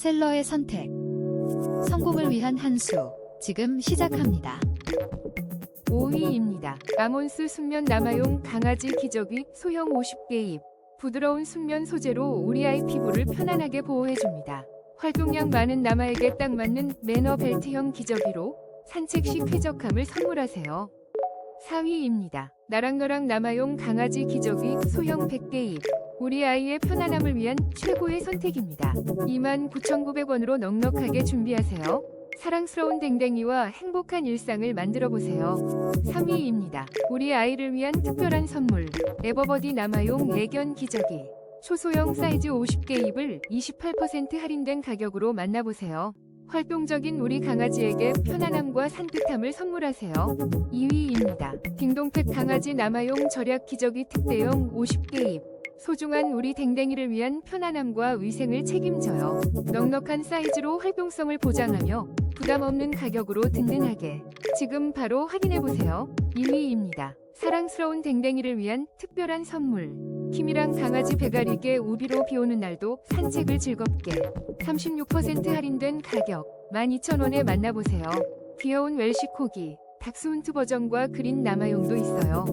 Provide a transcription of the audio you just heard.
셀러의 선택. 성공을 위한 한 수. 지금 시작합니다. 5위입니다. 아몬스 순면 남아용 강아지 기저귀 소형 50개 입. 부드러운 순면 소재로 우리 아이 피부를 편안하게 보호해줍니다. 활동량 많은 남아에게 딱 맞는 매너 벨트형 기저귀로 산책 시 쾌적함을 선물하세요. 4위입니다. 나랑 너랑 남아용 강아지 기저귀 소형 100개 입. 우리 아이의 편안함을 위한 최고의 선택입니다. 29,900원으로 넉넉하게 준비하세요. 사랑스러운 댕댕이와 행복한 일상을 만들어 보세요. 3위입니다. 우리 아이를 위한 특별한 선물. 에버버디 남아용 애견 기저귀. 초소형 사이즈 50개 입을 28% 할인된 가격으로 만나보세요. 활동적인 우리 강아지에게 편안함과 산뜻함을 선물하세요. 2위입니다. 딩동팩 강아지 남아용 절약 기저귀 특대용 50개 입. 소중한 우리 댕댕이를 위한 편안함과 위생을 책임져요. 넉넉한 사이즈로 활동성을 보장하며 부담 없는 가격으로 든든하게 지금 바로 확인해보세요. 2위입니다. 사랑스러운 댕댕이를 위한 특별한 선물. 킴이랑 강아지 배가리게 우비로 비오는 날도 산책을 즐겁게 36% 할인된 가격 12,000원에 만나보세요. 귀여운 웰시코기, 닥스훈트 버전과 그린 남아용도 있어요.